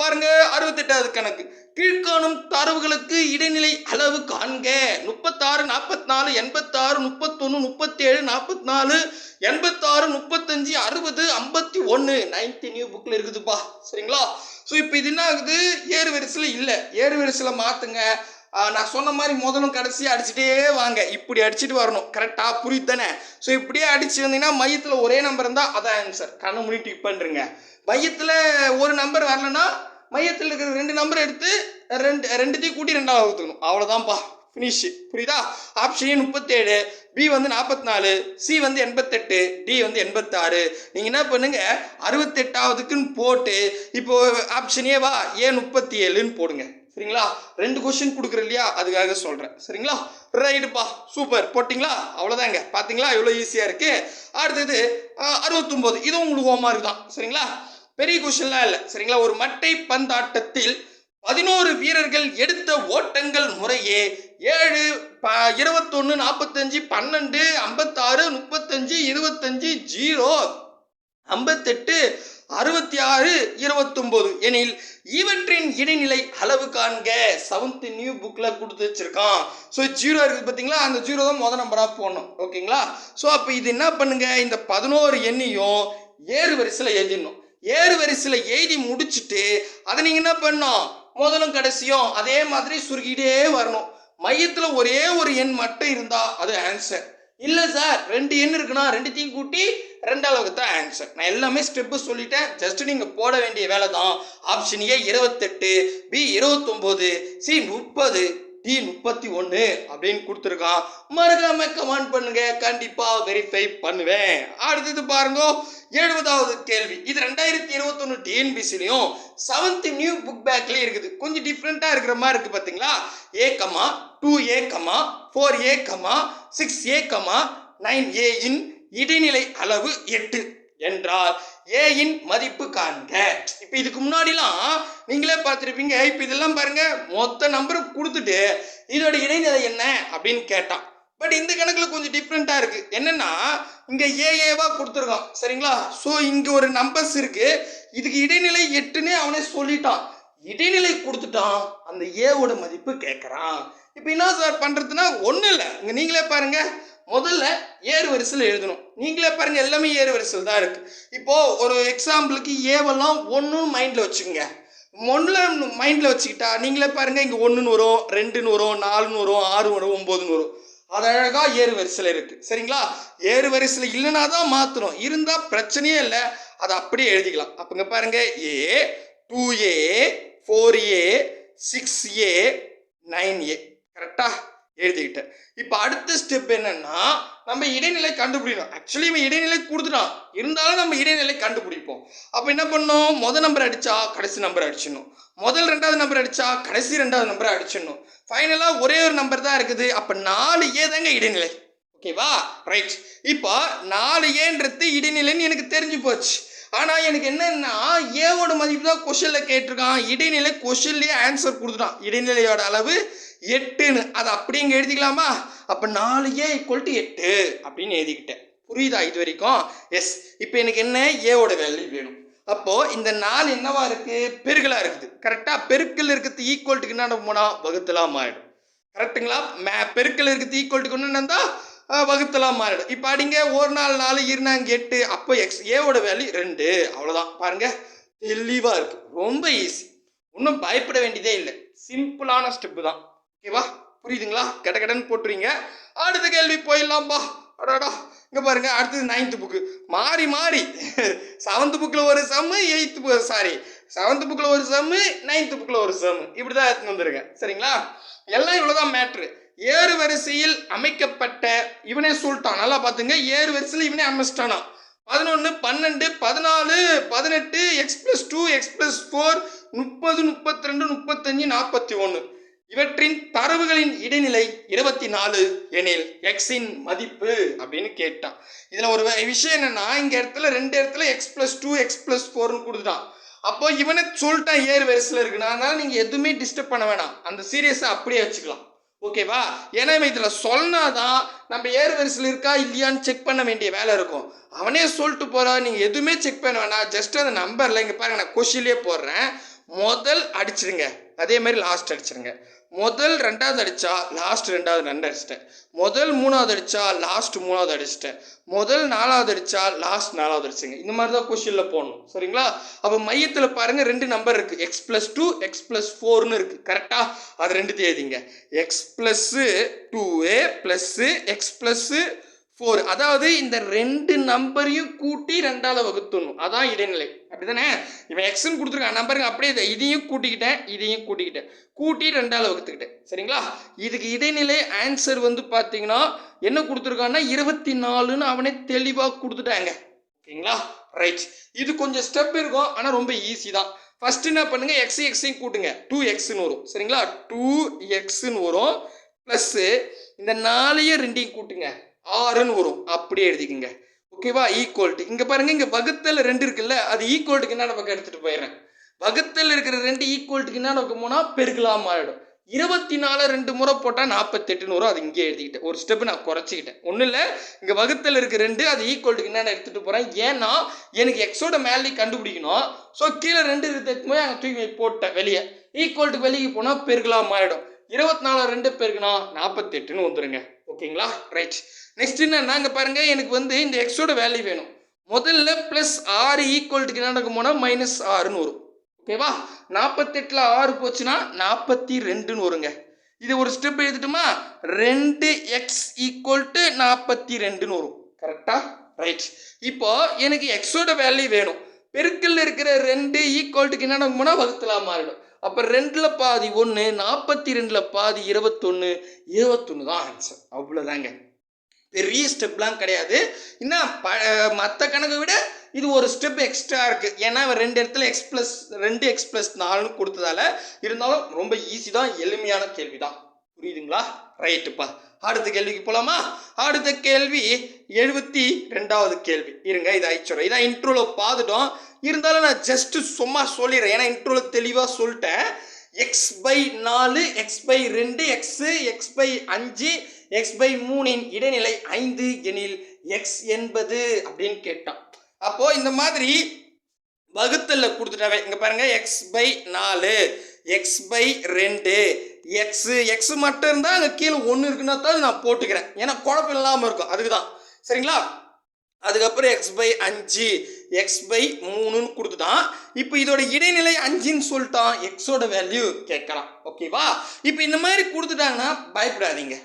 Speaker 2: பாருங்க. அறுபத்தெட்டாவது கணக்கு. கீழ்காணும் தரவுகளுக்கு இடைநிலை அளவு காண்க. முப்பத்தாறு நாற்பத்தி நாலு எண்பத்தாறு முப்பத்தொன்று முப்பத்தேழு நாற்பத்தி நாலு எண்பத்தாறு முப்பத்தஞ்சு அறுபது ஐம்பத்தி ஒன்று நைன்டி நியூ புக்கில் இருக்குதுப்பா. சரிங்களா? ஸோ இப்போ இது என்ன ஆகுது? ஏறு வரிசையில் இல்லை. ஏறு வரிசையில் மாற்றுங்க நான் சொன்ன மாதிரி முதலும் கடைசியாக அடிச்சுட்டே வாங்க. இப்படி அடிச்சுட்டு வரணும். கரெக்டாக புரியுது தானே? ஸோ இப்படியே அடிச்சு வந்தீங்கன்னா மையத்தில் ஒரே நம்பர் இருந்தால் அதான் ஆன்சர் கண்ணை மூடி டிக் பண்ணுறங்க மையத்தில் ஒரு நம்பர் வரலன்னா மையத்தில் இருக்கிற ரெண்டு நம்பர் எடுத்து ரெண்டு ரெண்டுத்தையும் கூட்டி ரெண்டாவது வகுத்துக்கணும் அவ்வளோதான்ப்பா ஃபினிஷ் புரியுதா? ஆப்ஷன் முப்பத்தேழு பி வந்து நாற்பத்தி நாலு சி வந்து எண்பத்தெட்டு டி வந்து எண்பத்தாறு. நீங்கள் என்ன பண்ணுங்கள் அறுபத்தெட்டாவதுக்குன்னு போட்டு இப்போ ஆப்ஷன் ஏவா ஏ முப்பத்தி ஏழுன்னு போடுங்க. சரிங்களா? ரெண்டு கொஸ்டின் கொடுக்குறேன் இல்லையா? அதுக்காக சொல்கிறேன் சரிங்களா? ரைட்டுப்பா சூப்பர் போட்டிங்களா? அவ்வளோதாங்க பார்த்தீங்களா எவ்வளோ ஈஸியாக இருக்குது அடுத்தது அறுபத்தொம்போது. இதுவும் உங்களுக்கு ஹோம்ஒர்க் தான். சரிங்களா? பெரிய கொஸ்டின்லாம் இல்லை. சரிங்களா? ஒரு மட்டை பந்தாட்டத்தில் பதினோரு வீரர்கள் எடுத்த ஓட்டங்கள் முறையே ஏழு ப இருபத்தொன்று நாற்பத்தஞ்சு பன்னெண்டு ஐம்பத்தாறு முப்பத்தஞ்சு இருபத்தஞ்சு ஜீரோ. ஐம்பத்தெட்டு அறுபத்தி ஆறு இருபத்தொம்போது. எனில் இவற்றின் இடைநிலை அளவு காண்க. செவன்த் நியூ புக்கில் கொடுத்து வச்சுருக்கான். ஸோ ஜீரோ இருக்குது பார்த்தீங்களா அந்த ஜீரோ தான் முத நம்பராக போடணும். ஓகேங்களா ஸோ அப்போ இது என்ன பண்ணுங்கள் இந்த பதினோரு எண்ணையும் ஏறு வரிசையில் எழுதிடணும். ஏறு வரிசையில் எழுதி முடிச்சுட்டு அதை நீங்கள் என்ன பண்ணணும்? முதலும் கடைசியும் அதே மாதிரி சுருக்கிட்டே வரணும். மையத்தில் ஒரே ஒரு எண் மட்டும் இருந்தால் அது ஆன்சர் இல்லை சார் ரெண்டு எண் இருக்குன்னா ரெண்டுத்தையும் கூட்டி ரெண்டாவது தான் ஆன்சர் நான் எல்லாமே ஸ்டெப்பு சொல்லிட்டேன். ஜஸ்ட் நீங்கள் போட வேண்டிய வேலை தான் ஆப்ஷன் ஏ இருபத்தெட்டு பி இருபத்தொம்போது சி முப்பது டி முப்பத்தி ஒன்று அப்படின்னு கொடுத்துருக்கான். மறக்காம கமெண்ட் பண்ணுங்க. கண்டிப்பாக வெரிஃபை பண்ணுவேன். அடுத்தது பாருங்க. எழுபதாவது கேள்வி. இது ரெண்டாயிரத்தி இருபத்தொன்று டிஎன்பிசிலையும் செவன்த் நியூ புக் பேக்லேயும் இருக்குது. கொஞ்சம் டிஃப்ரெண்ட்டாக இருக்கிற மாதிரி இருக்குது பார்த்தீங்களா A two A comma four A comma six A comma nine A in இடைநிலை அளவு எட்டு என்றால் ஏயின் மதிப்பு காண்க. இப்போ இதுக்கு முன்னாடிலாம் நீங்களே பார்த்துருப்பீங்க இப்போ இதெல்லாம் பாருங்க மொத்த நம்பரை கொடுத்துட்டு இதோட இடைநிலை என்ன அப்படின்னு கேட்டான். பட் இந்த கணக்கில் கொஞ்சம் டிஃப்ரெண்ட்டாக இருக்குது என்னென்னா இங்கே ஏஏவா கொடுத்துருக்கான். சரிங்களா? ஸோ இங்கே ஒரு நம்பர்ஸ் இருக்குது இதுக்கு இடைநிலை எட்டுன்னு அவனே சொல்லிட்டான். இடைநிலை கொடுத்துட்டான். அந்த ஏவோட மதிப்பு கேட்குறான் இப்போ என்ன சார் பண்ணுறதுன்னா ஒன்றும் இல்லை. இங்கே நீங்களே பாருங்கள் முதல்ல ஏறு வரிசையில் எழுதணும். நீங்களே பாருங்கள் எல்லாமே ஏறு வரிசையில் தான் இருக்குது இப்போது ஒரு எக்ஸாம்பிளுக்கு ஏவெல்லாம் ஒன்றும் மைண்டில் வச்சுக்கோங்க. ஒன்றில் மைண்டில் வச்சுக்கிட்டா நீங்களே பாருங்கள் இங்கே ஒன்றுன்னு வரும் ரெண்டுன்னு வரும் நாலுன்னு வரும் ஆறு வரும் ஒம்போதுன்னு வரும் அது அழகாக ஏறு வரிசையில் இருக்குது சரிங்களா? ஏறு வரிசையில் இல்லைனா தான் மாற்றணும் இருந்தால் பிரச்சனையே இல்லை. அதை அப்படியே எழுதிக்கலாம். அப்போங்க பாருங்கள் A two A four A six A nine A கரெக்டாக எழுதிக்கிட்டேன். இப்போ அடுத்த ஸ்டெப் என்னன்னா நம்ம இடைநிலை கண்டுபிடிக்கணும். ஆக்சுவலி இவன் இடைநிலை கொடுத்துட்டான். இருந்தாலும் நம்ம இடைநிலை கண்டுபிடிப்போம். அப்போ என்ன பண்ணோம் முதல் நம்பர் அடித்தா கடைசி நம்பர் அடிச்சிடணும். முதல் ரெண்டாவது நம்பர் அடித்தா கடைசி ரெண்டாவது நம்பரை அடிச்சிடணும். ஃபைனலாக ஒரே ஒரு நம்பர் தான் இருக்குது. அப்போ நாலு ஏ தாங்க இடைநிலை. ஓகேவா ரைட் இப்போ நாலு ஏன்றது இடைநிலைன்னு எனக்கு தெரிஞ்சு போச்சு. ஆனால் எனக்கு என்னென்னா ஏவோட மதிப்பு தான் கொஷனில் கேட்டிருக்கான். இடைநிலை கொஷன்லேயே ஆன்சர் கொடுத்துட்டான். இடைநிலையோட அளவு எட்டுன்னு. அதை அப்படியே இங்கே எழுதிக்கலாமா? அப்போ நாலு ஏ ஈக்குவல் டு எட்டு அப்படின்னு எழுதிக்கிட்டேன். புரியுதா இது வரைக்கும்? எஸ் இப்போ எனக்கு என்ன? ஏவோட வேல்யூ வேணும். அப்போது இந்த நாலு என்னவா இருக்குது பெருகலாக இருக்குது. கரெக்டாக பெருக்கல் இருக்கிறது ஈக்குவல்ட்டுக்கு என்ன போனால் வகுத்தலாம் மாறிடும். கரெக்ட்டுங்களா மே பெருக்கல் இருக்கிறது ஈக்குவல்ட்டுக்கு ஒன்று இருந்தால் வகுத்தலாம் மாறிடும். இப்போ அடிங்க ஒரு நாள் நாலு இருந்தாங்க எட்டு அப்போ எக்ஸ் ஏவோட வேல்யூ ரெண்டு. அவ்வளோதான் பாருங்க தெளிவாக இருக்குது ரொம்ப ஈஸி ஒன்றும் பயப்பட வேண்டியதே இல்லை. சிம்பிளான ஸ்டெப்பு தான். ஓகேவா புரியுதுங்களா? கட கடன்னு போட்டுறீங்க. அடுத்த கேள்வி போயிடலாம்பா அடாடா. இங்கே பாருங்க அடுத்தது நைன்த்து புக்கு மாறி மாறி. செவன்த் புக்கில் ஒரு சம்மு எயித்து சாரி செவன்த் புக்கில் ஒரு சம்மு நைன்த்து புக்கில் ஒரு சம்மு இப்படி தான் எடுத்துன்னு வந்திருக்கேன் சரிங்களா? எல்லாம் இவ்வளோதான் மேட்ரு ஏறு வரிசையில் அமைக்கப்பட்ட இவனே சொல்லிட்டான் நல்லா பார்த்துங்க. ஏறு வரிசையில் இவனே அமைச்சிட்டானா பதினொன்று பன்னெண்டு பதினாலு பதினெட்டு x plus two x plus four முப்பது முப்பத்தி ரெண்டு முப்பத்தஞ்சு நாற்பத்தி ஒன்று இவற்றின் தரவுகளின் இடைநிலை இருபத்தி நாலு எனில் எக்ஸின் மதிப்பு அப்படின்னு கேட்டான். இதில் ஒரு விஷயம் என்னென்னா இங்கே இடத்துல ரெண்டு இடத்துல x plus two x plus ஃபோர்னு கொடுத்துட்டான். அப்போ இவனை சொல்லிட்டான் ஏறு வரிசையில் இருக்குன்னா அதனால் நீங்கள் எதுவுமே டிஸ்டர்ப் பண்ண வேணாம். அந்த சீரியஸை அப்படியே வச்சுக்கலாம். ஓகேவா? ஏன்னா இவன் இதில் சொன்னாதான் நம்ம ஏறு வரிசையில் இருக்கா இல்லையான்னு செக் பண்ண வேண்டிய வேலை இருக்கும். அவனே சொல்லிட்டு போறா நீங்கள் எதுவுமே செக் பண்ண வேணாம். ஜஸ்ட் அந்த நம்பரில் இங்கே பாருங்க நான் கொஷின்லேயே போடுறேன். முதல் அடிச்சிடுங்க அதே மாதிரி லாஸ்ட் அடிச்சிருங்க. முதல் ரெண்டாவது அடித்தா லாஸ்ட் ரெண்டாவது ரெண்டு அடிச்சிட்டேன். முதல் மூணாவது அடித்தா லாஸ்ட் மூணாவது அடிச்சிட்டேன். முதல் நாலாவது அடித்தா லாஸ்ட் நாலாவது அடிச்சுங்க. இந்த மாதிரி தான் கொஷினில் போடணும். சரிங்களா? அப்போ மையத்தில் பாருங்கள் ரெண்டு நம்பர் இருக்குது x plus two x plus ஃபோர்னு இருக்குது கரெக்டாக அது ரெண்டு தேதிங்க. X plus two A plus x plus four அதாவது இந்த ரெண்டு நம்பரையும் கூட்டி ரெண்டால் வகுத்துணும் அதான் இடைநிலை. அப்படிதானே? இவன் எக்ஸ்ன்னு கொடுத்துருக்கான். நம்பருங்க அப்படியே இதை இதையும் கூட்டிக்கிட்டேன் இதையும் கூட்டிக்கிட்டேன். கூட்டி ரெண்டால் வகுத்துக்கிட்டேன். சரிங்களா? இதுக்கு இடைநிலை ஆன்சர் வந்து பார்த்தீங்கன்னா என்ன கொடுத்துருக்கான்னா இருபத்தி நாலுன்னு அவனே தெளிவாக கொடுத்துட்டாங்க. ஓகேங்களா? ரைட் இது கொஞ்சம் ஸ்டெப் இருக்கும் ஆனால் ரொம்ப ஈஸி தான். ஃபர்ஸ்ட் என்ன பண்ணுங்க? எக்ஸ் எக்ஸையும் கூட்டுங்க. டூ எக்ஸ்னு வரும். சரிங்களா? டூ எக்ஸ்னு வரும். ப்ளஸ்ஸு இந்த நாலையும் ரெண்டையும் கூட்டுங்க. ஆறுன்னு வரும். அப்படியே எழுதிக்கங்க. ஓகேவா ஈக்குவல்ட்டு இங்கே பாருங்கள் இங்கே வகுத்தல் ரெண்டு இருக்குல்ல அது ஈக்குவல்ட்டுக்கு என்ன பக்கம் எடுத்துகிட்டு போயிடுறேன்? வகுத்தல் இருக்கிற ரெண்டு ஈக்குவல்ட்டுக்கு என்ன பக்கம் போனால் பெருக்கலாம் ஆகிடும் இருபத்தி நாலு ரெண்டு முறை போட்டால் நாற்பத்தெட்டுன்னு வரும் அது இங்கே எழுதிக்கிட்டேன். ஒரு ஸ்டெப்பு நான் குறைச்சிக்கிட்டேன். ஒன்றும் இல்லை இங்கே வகுத்தில் இருக்க ரெண்டு அது ஈக்குவல்ட்டுக்கு என்னென்ன எடுத்துகிட்டு போகிறேன் ஏன்னா எனக்கு எக்ஸோட மேலே கண்டுபிடிக்கணும். ஸோ கீழே ரெண்டு எடுத்து போது அங்கே தூக்கி போட்டேன் வெளியே. ஈக்குவல்ட்டுக்கு வெளியே போனால் பெருகலாம் மாறிடும் இருபத்தி நாலு ரெண்டு பெருக்குனா நாற்பத்தெட்டுன்னு வந்துடுங்க ஓகேங்களா ரைட் நெக்ஸ்ட் என்னன்னா அங்கே பாருங்க எனக்கு வந்து இந்த எக்ஸோட வேல்யூ வேணும். முதல்ல ப்ளஸ் ஆறு ஈக்குவல்ட்டுக்கு என்ன நடக்கும் போனால் மைனஸ் ஆறுன்னு வரும். ஓகேவா நாற்பத்தெட்டில் ஆறு போச்சுன்னா நாற்பத்தி ரெண்டுன்னு வருங்க. இது ஒரு ஸ்டெப் எழுதிட்டுமா ரெண்டு எக்ஸ் ஈக்குவல் டு நாற்பத்தி ரெண்டுன்னு வரும் கரெக்டா ரைட் இப்போ எனக்கு எக்ஸோட வேல்யூ வேணும். பெருக்கல்ல இருக்கிற ரெண்டு ஈக்குவல்ட்டுக்கு என்ன நடக்கும்னா வகுத்தலாக மாறிடும். அப்போ ரெண்டில் பாதி ஒன்று நாற்பத்தி ரெண்டில் பாதி இருபத்தொன்று இருபத்தொன்று தான் ஆன்சர் அவ்வளோதாங்க பெரிய ஸ்டெப்லாம் கிடையாது. இன்னும் ப மற்ற கணக்கை விட இது ஒரு ஸ்டெப் எக்ஸ்ட்ரா இருக்குது ஏன்னா ரெண்டு இடத்துல எக்ஸ் ப்ளஸ் ரெண்டு எக்ஸ் ப்ளஸ் நாலுன்னு கொடுத்ததால இருந்தாலும் ரொம்ப ஈஸி தான் எளிமையான கேள்வி தான் புரியுதுங்களா? ரைட்டுப்பா. அடுத்த கேள்விக்கு போகலாமா அடுத்த கேள்வி எழுபத்தி ரெண்டாவது கேள்வி. இருங்க இதை அழிச்சிடுறேன் இதான் இன்ட்ரோவில் பார்த்துட்டோம். இருந்தாலும் நான் ஜஸ்ட்டு சும்மா சொல்லிடுறேன். ஏன்னா இன்ட்ரோவில் தெளிவாக சொல்லிட்டேன். எக்ஸ் பை நாலு எக்ஸ் பை ரெண்டு எக்ஸு எக்ஸ் பை அஞ்சு எக்ஸ் பை மூணின் இடைநிலை ஐந்து எனில் எக்ஸ் என்பது அப்படின்னு கேட்டான். அப்போ இந்த மாதிரி வகுத்தல்ல கொடுத்துட்டாவே இங்க பாருங்க எக்ஸ் பை நாலு எக்ஸ் பை ரெண்டு எக்ஸ் எக்ஸ் மட்டும் இருந்தால் அங்கே கீழே ஒன்று இருக்குன்னா தான் நான் போட்டுக்கிறேன். ஏன்னா குழப்பம் இல்லாமல் இருக்கும். அதுக்கு தான் சரிங்களா? அதுக்கப்புறம் எக்ஸ் பை அஞ்சு எக்ஸ் பை மூணுன்னு கொடுத்துட்டான். இப்போ இதோட இடைநிலை அஞ்சுன்னு சொல்லிட்டான். எக்ஸோட வேல்யூ கேட்கலாம். ஓகேவா இப்போ இந்த மாதிரி கொடுத்துட்டாங்கன்னா பயப்படாதீங்க.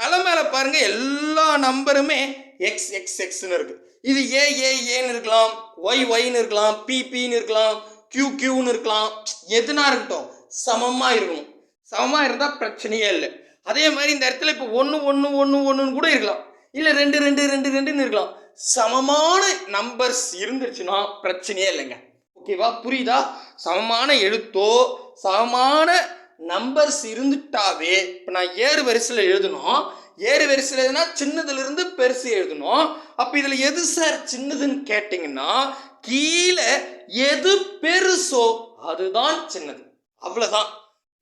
Speaker 2: தலை மேலே பாருங்கள் எல்லா நம்பருமே எக்ஸ் எக்ஸ் எக்ஸ்னு இருக்குது இது ஏ ஏ ஏன்னு இருக்கலாம் ஒய் ஒய்னு இருக்கலாம் பிபின்னு இருக்கலாம் கியூ கியூன்னு இருக்கலாம். எதுனா இருக்கட்டும் சமமாக இருக்கணும். சமமாக இருந்தால் பிரச்சனையே இல்லை. அதே மாதிரி இந்த இடத்துல இப்போ ஒன்று ஒன்று ஒன்று ஒன்றுன்னு கூட இருக்கலாம். இல்லை ரெண்டு ரெண்டு ரெண்டு ரெண்டுன்னு இருக்கலாம். சமமான நம்பர்ஸ் இருந்துச்சுன்னா பிரச்சனையே இல்லைங்க. ஓகேவா புரியுதா? சமமான எழுத்தோ சமமான நம்பர்ஸ் இருந்துட்டாவே இப்போ நான் ஏறு வரிசையில் எழுதணும். ஏறு வரிசையில் எழுதுனா சின்னதுலேருந்து பெருசு எழுதணும். அப்போ இதில் எது சார் சின்னதுன்னு கேட்டிங்கன்னா கீழே எது பெருசோ அதுதான் சின்னது. அவ்வளோதான்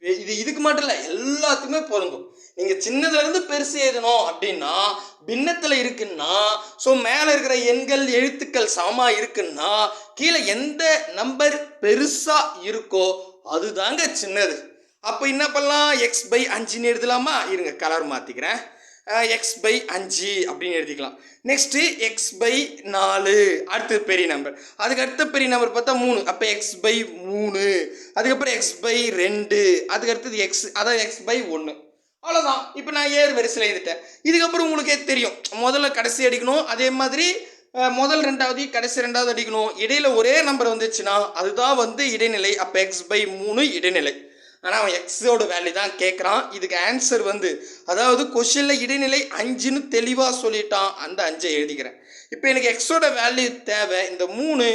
Speaker 2: இது இதுக்கு மட்டும் இல்லை எல்லாத்துக்குமே பொருந்தும். நீங்கள் சின்னதுலேருந்து பெருசு எழுதணும் அப்படின்னா பின்னத்தில் இருக்குன்னா ஸோ மேலே இருக்கிற எண்கள் எழுத்துக்கள் சமமாக இருக்குன்னா கீழே எந்த நம்பர் பெருசாக இருக்கோ அதுதாங்க சின்னது. அப்போ என்ன பண்ணலாம்? எக்ஸ் பை அஞ்சுன்னு எழுதலாமா? இருங்க கலர் மாற்றிக்கிறேன் எக்ஸ் பை அஞ்சு அப்படின்னு எழுதிக்கலாம். நெக்ஸ்ட்டு எக்ஸ் பை நாலு. அடுத்தது பெரிய நம்பர் அதுக்கு அடுத்த பெரிய நம்பர் பார்த்தா மூணு. அப்போ எக்ஸ் பை மூணு. அதுக்கப்புறம் எக்ஸ் பை ரெண்டு. அதுக்கு அடுத்தது எக்ஸ் அதான் எக்ஸ் பை ஒன்று அவ்வளோதான் இப்போ நான் ஏறு வரிசையில் எழுதிட்டேன். இதுக்கப்புறம் உங்களுக்கே தெரியும். முதல்ல கடைசி அடிக்கணும். அதே மாதிரி முதல் ரெண்டாவது கடைசி ரெண்டாவது அடிக்கணும். இடையில ஒரே நம்பர் வந்துச்சுன்னா அதுதான் வந்து இடைநிலை. அப்போ எக்ஸ் பை மூணு இடைநிலை. ஆனால் அவன் எக்ஸோட வேல்யூ தான் கேட்குறான் இதுக்கு ஆன்சர் வந்து அதாவது கொஷினில் இடைநிலை அஞ்சுன்னு தெளிவாக சொல்லிட்டான். அந்த அஞ்சை எழுதிக்கிறேன். இப்போ எனக்கு எக்ஸோட வேல்யூ தேவை. இந்த மூணு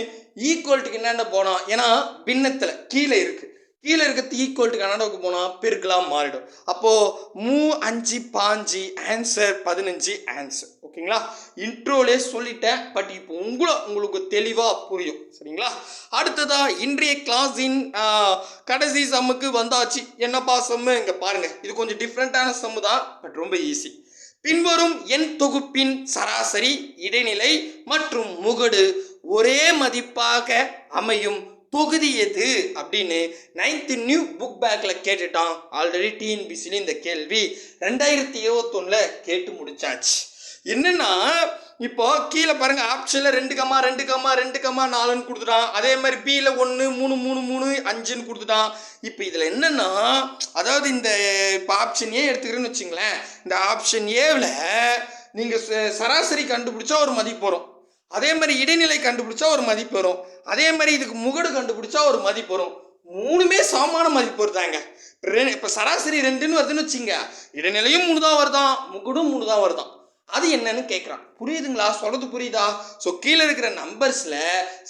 Speaker 2: ஈக்குவல்ட்டுக்கு என்னென்ன போனோம் ஏன்னா பின்னத்தில் கீழே இருக்குது கீழே இருக்கிறது ஈக்குவல்ட்டுக்கு கனடாவுக்கு போனால் பெருக்கலாம் மாறிடும். அப்போது மூ அஞ்சு பாஞ்சு ஆன்சர் பதினஞ்சு ஆன்சர் ஓகேங்களா? இன்ட்ரோலே சொல்லிட்டேன். பட் இப்போ உங்களை உங்களுக்கு தெளிவாக புரியும். சரிங்களா? அடுத்ததாக இன்றைய கிளாஸின் கடைசி சம்முக்கு வந்தாச்சு. என்னப்பா சம்மு இங்கே பாருங்கள் இது கொஞ்சம் டிஃப்ரெண்ட்டான சம்மு தான் பட் ரொம்ப ஈஸி பின்வரும் எண் தொகுப்பின் சராசரி இடைநிலை மற்றும் முகடு ஒரே மதிப்பாக அமையும் தொகுதி எது அப்படின்னு நைன்த்து நியூ புக் பேக்கில் கேட்டுட்டான். ஆல்ரெடி டிஎன்பிசியில் இந்த கேள்வி. ரெண்டாயிரத்தி இருபத்தொன்னில் கேட்டு முடிச்சாச்சு. என்னன்னா இப்போ கீழே பாருங்க ஆப்ஷனில் ரெண்டு கம்மா ரெண்டு கம்மா ரெண்டு கம்மா நாலுன்னு கொடுத்துட்டான். அதே மாதிரி பியில் ஒன்று மூணு மூணு மூணு அஞ்சுன்னு கொடுத்துட்டான். இப்போ இதில் என்னன்னா அதாவது இந்த இப்போ ஆப்ஷன் ஏ எடுத்துக்கிறேன்னு வச்சுங்களேன். இந்த ஆப்ஷன் ஏவில் நீங்கள் சராசரி கண்டுபிடிச்சா ஒரு மதிப்பு வரும். அதே மாதிரி இடைநிலை கண்டுபிடிச்சா ஒரு மதிப்பு வரும். அதே மாதிரி இதுக்கு முகடு கண்டுபிடிச்சா ஒரு மதிப்பு வரும். மூணுமே சமமான மதிப்பு வருதாங்க. இப்போ சராசரி ரெண்டுன்னு வருதுன்னு வச்சுங்க. இடைநிலையும் மூணு தான் வருதான் முகடும் மூணு தான் வருதான் அது என்னன்னு கேட்குறான் புரியுதுங்களா? சொல்கிறது புரியுதா? ஸோ கீழே இருக்கிற நம்பர்ஸில்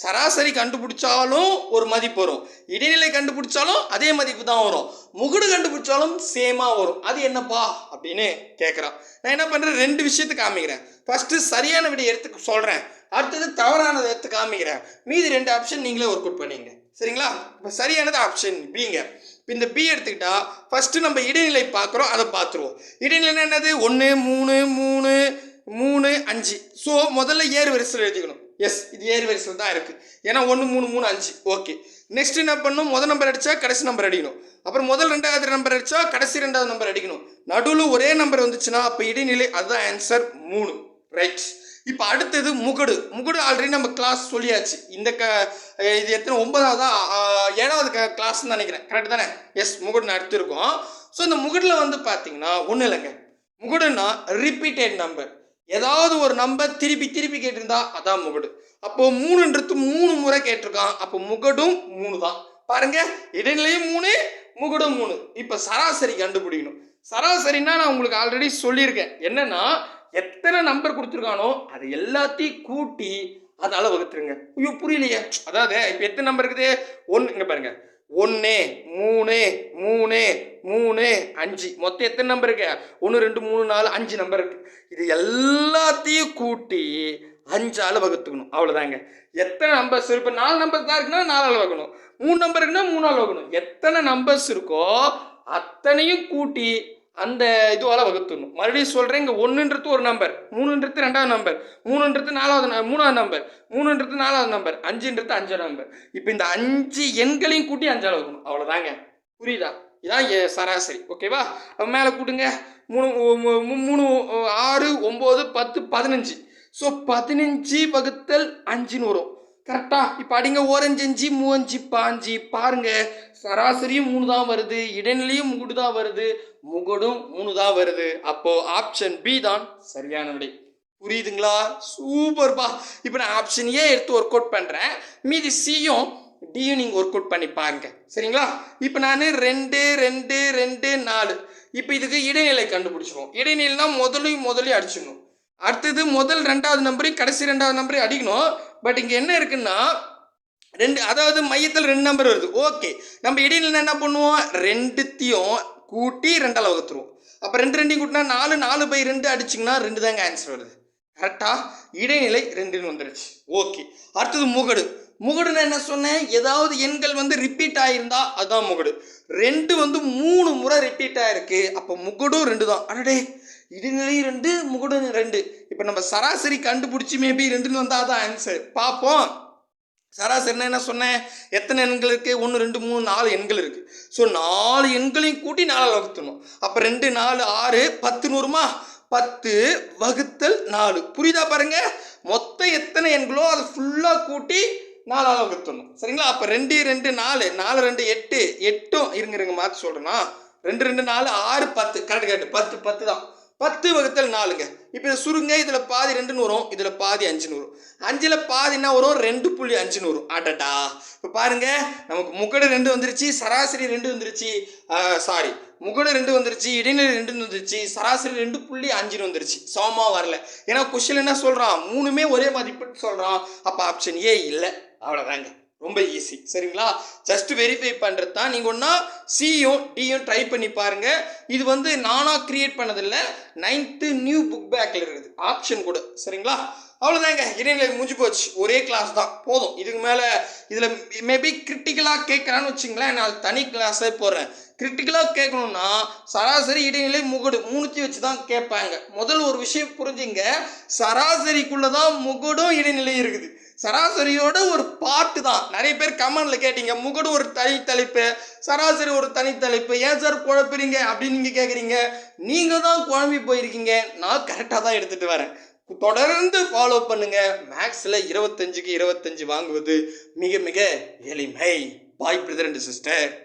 Speaker 2: சராசரி கண்டுபிடிச்சாலும் ஒரு மதிப்பு வரும். இடைநிலை கண்டுபிடிச்சாலும் அதே மதிப்பு தான் வரும். முகுடு கண்டுபிடிச்சாலும் சேமாக வரும். அது என்னப்பா? அப்படின்னு கேட்குறான் நான் என்ன பண்ணுறேன் ரெண்டு விஷயத்தை காமிக்கிறேன். ஃபஸ்ட்டு சரியான விடை எடுத்து சொல்கிறேன் அடுத்தது தவறானதை எடுத்து காமிக்கிறேன். மீதி ரெண்டு ஆப்ஷன் நீங்களே ஒர்க் அவுட் பண்ணிங்க சரிங்களா? இப்போ சரியானது ஆப்ஷன் பிங்க இப்போ இந்த பி எடுத்துக்கிட்டா ஃபர்ஸ்ட் நம்ம இடைநிலை பார்க்குறோம் அதை பார்த்துருவோம். இடைநிலை என்னது? ஒன்று மூணு மூணு மூணு அஞ்சு. ஸோ முதல்ல ஏறு வரிசையில் எழுதிக்கணும். எஸ் இது ஏறு வரிசையில் தான் இருக்குது ஏன்னா ஒன்று மூணு மூணு அஞ்சு. ஓகே நெக்ஸ்ட் என்ன பண்ணணும்? முதல் நம்பர் அடித்தா கடைசி நம்பர் அடிக்கணும். அப்புறம் முதல் ரெண்டாவது நம்பர் அடித்தா கடைசி ரெண்டாவது நம்பர் அடிக்கணும். நடுவில் ஒரே நம்பர் வந்துச்சுன்னா அப்போ இடைநிலை அதுதான் ஆன்சர் மூணு. ரைட் இப்போ அடுத்தது முகடு. முகடு ஆல்ரெடி நம்ம கிளாஸ் சொல்லியாச்சு. இந்த க இது எத்தனை ஒன்பதாவது ஏழாவது க கிளாஸ்ன்னு நினைக்கிறேன். கரெக்ட் தானே? எஸ் முகடு நடத்திருக்கோம் ஸோ இந்த முகடில் வந்து பார்த்தீங்கன்னா ஒன்றும் இல்லைங்க. முகடுன்னா ரிப்பீட்டட் நம்பர் ஏதாவது ஒரு நம்பர் திருப்பி திருப்பி கேட்டிருந்தா அதான் முகடு. அப்போ மூணுன்றது மூணு முறை கேட்டிருக்கான். அப்போ முகடும் மூணு தான். பாருங்க இடைநிலையும் மூணு முகடும் மூணு. இப்போ சராசரி கண்டுபிடிக்கணும். சராசரின்னா நான் உங்களுக்கு ஆல்ரெடி சொல்லியிருக்கேன். என்னன்னா எத்தனை நம்பர் கொடுத்துருக்கானோ அது எல்லாத்தையும் கூட்டி அதால வகுத்துருங்க. ஐயோ புரியலையே. அதாவது இப்போ எத்தனை நம்பர் இருக்குது? ஒன்று இங்கே பாருங்க. ஒன்று மூணு மூணு மூணு அஞ்சு. மொத்தம் எத்தனை நம்பர் இருக்கு? ஒன்று ரெண்டு மூணு நாலு அஞ்சு நம்பர் இருக்கு. இது எல்லாத்தையும் கூட்டி அஞ்சால் வகுத்துக்கணும். அவ்வளோதாங்க எத்தனை நம்பர்ஸ் இப்போ நாலு நம்பர்ஸ் தான் இருக்குன்னா நாலால் வகுக்கணும். மூணு நம்பர் இருக்குன்னா மூணால் வகுக்கணும். எத்தனை நம்பர்ஸ் இருக்கோ அத்தனையும் கூட்டி அந்த இதுவால் வகுத்துடணும். மறுபடியும் சொல்கிறேன் இங்கே ஒன்றுன்றது ஒரு நம்பர் மூணுன்றது ரெண்டாவது நம்பர் மூணுன்றது நாலாவது மூணாவது நம்பர் மூணுன்றது நாலாவது நம்பர் அஞ்சுன்றது அஞ்சாவது நம்பர் இப்போ இந்த அஞ்சு எண்களையும் கூட்டி அஞ்சால் வகுக்கணும். அவ்வளோதாங்க புரியுதா? இதான் சராசரி. ஓகேவா மேலே கூட்டுங்க. மூணு மூணு ஆறு ஒம்பது பத்து பதினஞ்சு. ஸோ பதினஞ்சு வகுத்தல் அஞ்சுன்னு வரும். கரெக்டாக இப்போ அடிங்க ஓரஞ்சஞ்சு மூவஞ்சு பாஞ்சு. பாருங்க சராசரியும் மூணு தான் வருது இடைநிலையும் மூணு தான் வருது முகடும் மூணு தான் வருது. அப்போது ஆப்ஷன் பி தான் சரியான விடை. புரியுதுங்களா? சூப்பர்பா இப்போ நான் ஆப்ஷன் ஏ எடுத்து ஒர்க் அவுட் பண்ணுறேன் மீதி சியும் டியும் நீங்கள் ஒர்க் அவுட் பண்ணி பாருங்க. சரிங்களா? இப்போ நான் ரெண்டு ரெண்டு ரெண்டு நாலு. இப்போ இதுக்கு இடைநிலை கண்டுபிடிச்சிருவோம். இடைநிலைனா முதலையும் முதலையும் அடிச்சிடணும். அடுத்தது முதல் ரெண்டாவது நம்பரையும் கடைசி ரெண்டாவது நம்பரையும் அடிக்கணும். பட் இங்கே என்ன இருக்குன்னா ரெண்டு அதாவது மையத்தில் ரெண்டு நம்பர் வருது. ஓகே நம்ம இடைநிலை என்ன பண்ணுவோம்? ரெண்டுத்தையும் கூட்டி ரெண்டால் வகுத்துருவோம். அப்போ ரெண்டு ரெண்டையும் கூட்டினா நாலு நாலு பை ரெண்டு அடிச்சிங்கன்னா ரெண்டு தாங்க ஆன்சர் வருது. கரெக்டாக இடைநிலை ரெண்டுன்னு வந்துருச்சு. ஓகே அடுத்தது முகடு. முகடுன்னு என்ன சொன்னேன்? ஏதாவது எண்கள் வந்து ரிப்பீட் ஆகியிருந்தா அதுதான் முகடு. ரெண்டு வந்து மூணு முறை ரிப்பீட் ஆகிருக்கு அப்போ முகடும் ரெண்டு தான் அடடே! இடைநிலை ரெண்டு முகடு ரெண்டு இப்போ நம்ம சராசரி கண்டுபிடிச்சி மேபி ரெண்டுன்னு வந்தால் தான் ஆன்சர் பார்ப்போம். சராசரினா என்ன சொன்னேன்? எத்தனை எண்கள் இருக்குது ஒன்று ரெண்டு மூணு நாலு எண்கள் இருக்குது ஸோ நாலு எண்களையும் கூட்டி நாலால் வகுத்தணும் அப்போ ரெண்டு நாலு ஆறு பத்து நூறுமா? பத்து வகுத்தல் நாலு. புரியுதா பாருங்க? மொத்தம் எத்தனை எண்களோ அதை ஃபுல்லாக கூட்டி நாலால் வகுத்தணும் சரிங்களா? அப்போ ரெண்டு ரெண்டு நாலு. நாலு ரெண்டு எட்டு. எட்டும் இருங்க இருங்க மாற்றி சொல்கிறேன்னா ரெண்டு ரெண்டு நாலு ஆறு பத்து. கரெக்ட் கரெக்ட் பத்து பத்து தான். பத்து வகுத்தல் நாலுங்க. இப்போ இதை சுருங்க இதில் பாதி ரெண்டுன்னு வரும் இதில் பாதி அஞ்சுன்னு வரும். அஞ்சில் பாதி என்ன வரும் ரெண்டு புள்ளி அஞ்சுன்னு வரும். அடடா இப்போ பாருங்க நமக்கு முகடு ரெண்டு வந்துருச்சு சராசரி ரெண்டு வந்துருச்சு. சாரி முகடு ரெண்டு வந்துருச்சு இடைநிலை ரெண்டுன்னு வந்துருச்சு சராசரி ரெண்டு புள்ளி அஞ்சுன்னு வந்துருச்சு. சமமாக வரல. ஏன்னா கொஸ்டின் என்ன சொல்கிறான் மூணுமே ஒரே மதிப்புன்னு சொல்கிறான் அப்போ ஆப்ஷன் ஏ இல்லை. அவ்வளோதாங்க ரொம்ப ஈஸி சரிங்களா? ஜஸ்ட் வெரிஃபை பண்ணுறது தான். நீங்கள் ஒன்றா சியும் டியும் ட்ரை பண்ணி பாருங்கள் இது வந்து நானாக க்ரியேட் பண்ணதில்லை. நைன்த்து நியூ புக் பேக்கில் இருக்குது. ஆப்ஷன் கூட. சரிங்களா? அவ்வளோதாங்க இடைநிலை முடிஞ்சு போச்சு. ஒரே கிளாஸ் தான். போதும். இதுக்கு மேலே இதில் மேபி கிரிட்டிக்கலாக கேட்குறான்னு வச்சுங்களேன். நான் தனி கிளாஸே போடுறேன். கிரிட்டிக்கலாக கேட்கணும்னா சராசரி இடைநிலை முகடு மூணுத்தையும் வச்சு தான் கேட்பாங்க. முதல் ஒரு விஷயம் புரிஞ்சுங்க. சராசரிக்குள்ளே தான் முகடும் இடைநிலை இருக்குது. சராசரியோட ஒரு பார்ட்டு தான். நிறைய பேர் கமெண்டில் கேட்டீங்க. முகடு ஒரு தனி தலைப்பு சராசரி ஒரு தனி தலைப்பு. ஏன் சார் குழப்புறீங்க அப்படின்னு நீங்கள் கேட்குறீங்க நீங்கள் தான் குழம்பி போயிருக்கீங்க. நான் கரெக்டாக தான் எடுத்துகிட்டு வரேன். தொடர்ந்து ஃபாலோ பண்ணுங்க. மேக்ஸில் இருபத்தஞ்சுக்கு இருபத்தஞ்சு வாங்குவது மிக மிக எளிமை. பாய் பிரதர் அண்ட் சிஸ்டர்